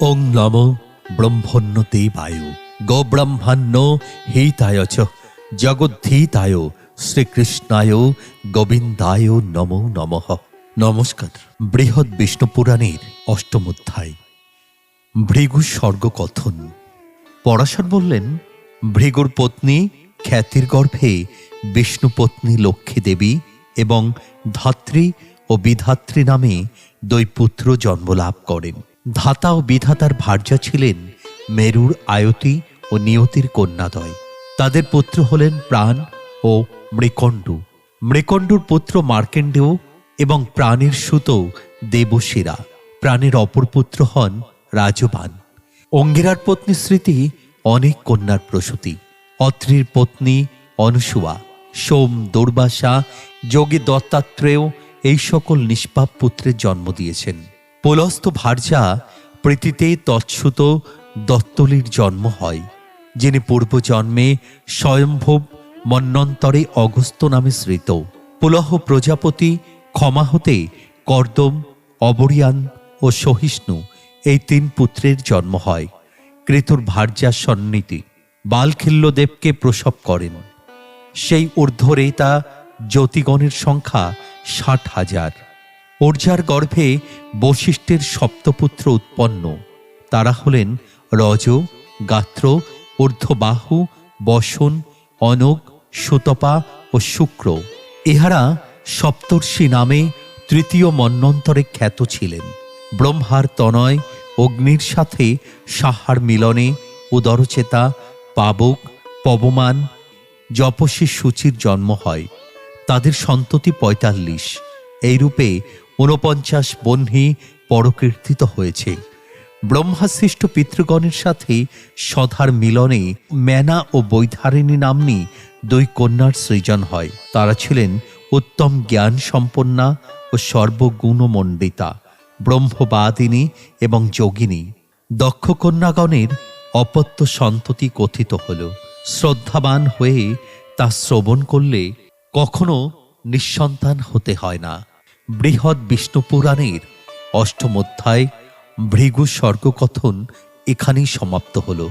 ওং নম ব্রহ্মণ্য দেবায় গোব্রহ্মাণ্য হিতায় চ। জগদ্ধীতায়, শ্রীকৃষ্ণায়, গোবিন্দায় নমো নমঃ। নমস্কার। বৃহৎ বিষ্ণু পুরাণের অষ্টম অধ্যায়। ভৃগু স্বর্গ কথন পরাশর বললেন, ভৃগুর পত্নী খ্যাতির গর্ভে বিষ্ণুপত্নী লক্ষ্মী দেবী এবং ধাত্রী ও বিধাত্রী নামে দুই পুত্র জন্মলাভ করেন। ধাতা ও বিধাতার ভার্যা ছিলেন মেরুর আয়তি ও নিয়তির কন্যাদয়। তাদের পুত্র হলেন প্রাণ ও মৃকণ্ডু। মৃকণ্ডুর পুত্র মার্কেন্ডেয় এবং প্রাণের সুত দেবশিরা। প্রাণের অপর পুত্র হন রাজবান। অঙ্গিরার পত্নী স্মৃতি অনেক কন্যার প্রসূতি। অত্রির পত্নী অনুসুয়া, সোম দুর্বাসা, যোগী দত্তাত্রেয় এই সকল নিষ্পাপ পুত্রের জন্ম দিয়েছেন। পুলস্ত ভার্যা প্রীতিতে তৎসুত দত্তলির জন্ম হয়, যিনি পূর্বজন্মে স্বয়ম্ভব মন্বন্তরে অগস্ত নামে শ্রিত পুলহ প্রজাপতি ক্ষমা হতে কর্দম, অবরিয়ান ও সহিষ্ণু এই তিন পুত্রের জন্ম হয়। ক্রেতুর ভার্যা সন্নীতি বালখিল্যদেবকে প্রসব করেন। সেই ঊর্ধ্বরে তা জ্যোতিগণের সংখ্যা ষাট হাজার। ওর্জার গর্ভে বশিষ্ঠের সপ্তপুত্র উৎপন্ন। তারা হলেন রজ, গাত্র, ঊর্ধ্ববাহু, বসন অনক সুতপা ও শুক্র। ইহারা সপ্তর্ষি নামে তৃতীয় মন্বন্তরে খ্যাত ছিলেন। ব্রহ্মার তনয়, অগ্নির সাথে সাহার মিলনে উদরচেতা, পাবক, পবমান যপসী সূচির জন্ম হয়। তাদের সন্ততি পঁয়তাল্লিশ। এইরূপে ঊনপঞ্চাশ বহ্নি পরকীর্তিত হয়েছে। ব্রহ্মাসৃষ্ট পিতৃগণের সাথে সধার মিলনে ম্যানা ও বৈধারিণী নাম্নী দুই কন্যার সৃজন হয়। তারা ছিলেন উত্তম জ্ঞান সম্পন্না ও সর্বগুণমণ্ডিতা, ব্রহ্মবাদিনী এবং যোগিনী। দক্ষ কন্যাগণের অপত্য সন্ততি কথিত হল। শ্রদ্ধাবান হয়ে তা শ্রবণ করলে কখনো নিঃসন্তান হতে হয় না। বৃহৎ বিষ্ণু পুরাণের অষ্টম অধ্যায় ভৃগু স্বর্গকথন এখানেই সমাপ্ত হলো।